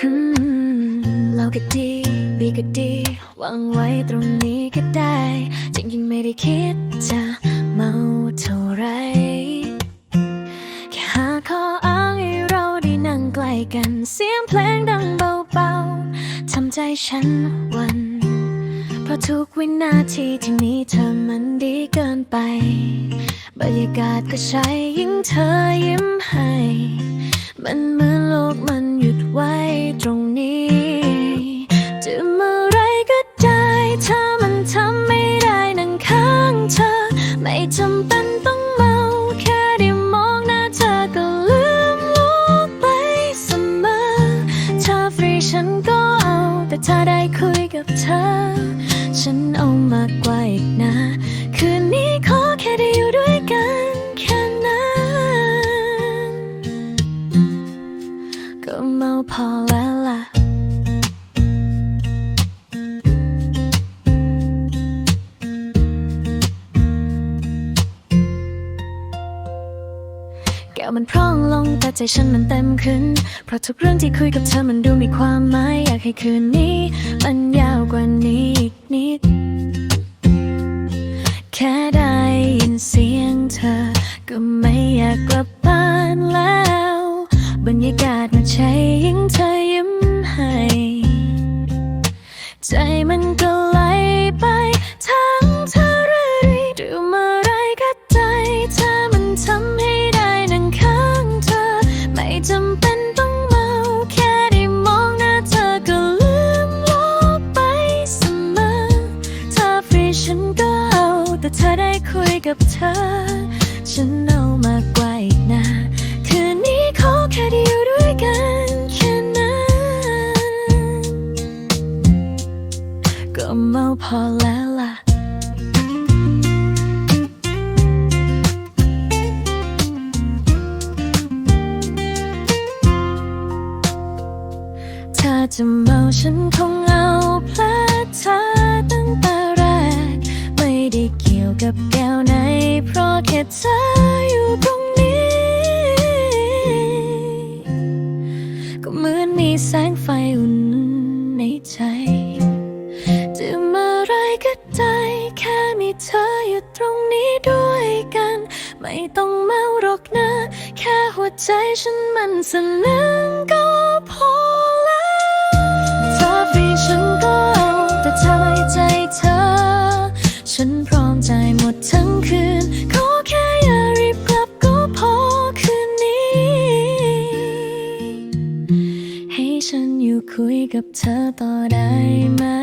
เราก็ดีบีก็ดีวางไว้ตรงนี้ก็ได้ จริงๆไม่ได้คิดจะเมาเท่าไร แค่หาข้ออ้างให้เราได้นั่งใกล้กันเสียงเพลงดังเบาๆทำใจฉันวันเพราะทุกวินาทีที่มีเธอมันดีเกินไป บรรยากาศก็ใช่ยิ่งเธอยิ้มให้ มันเหมือนโลกมัน จำเป็นต้องเมาแค่ได้มองหน้าเธอก็ลืมโลกไปเสมอเธอฟรีฉันก็เอา แต่ถ้าได้คุยกับเธอ ฉันเอามากกว่าอีกนะ คืนนี้ขอแค่ได้ ก้วมันพร่องลงแต่ใจฉันมันเต็มขึ้น เพราะทุกเรื่องที่คุยกับเธอมันดูมีความหมายอยากให้คืนนี้ มันยาวกว่านี้อีกนิด แค่ได้ยินเสียงเธอ ก็ไม่อยากกลับบ้านแล้ว บรรยากาศมันใช่ยิ่งเธอยิ้มให้ ใจมันก็ไหล คุยกับเธอ ฉันเอามากกว่าอีกนะ คืนนี้ขอแค่ได้อยู่ด้วยกันแค่นั้น ก็เมาพอแล้วล่ะถ้าจะเมาฉันคง แสงไฟอุ่นในใจ จะมาไรก็ได้แค่มีเธออยู่ตรงนี้ด้วยกัน ไม่ต้องเมาหรอกนะ แค่หัวใจฉันมันสลึงก็ กับเธอต่อได้ไหม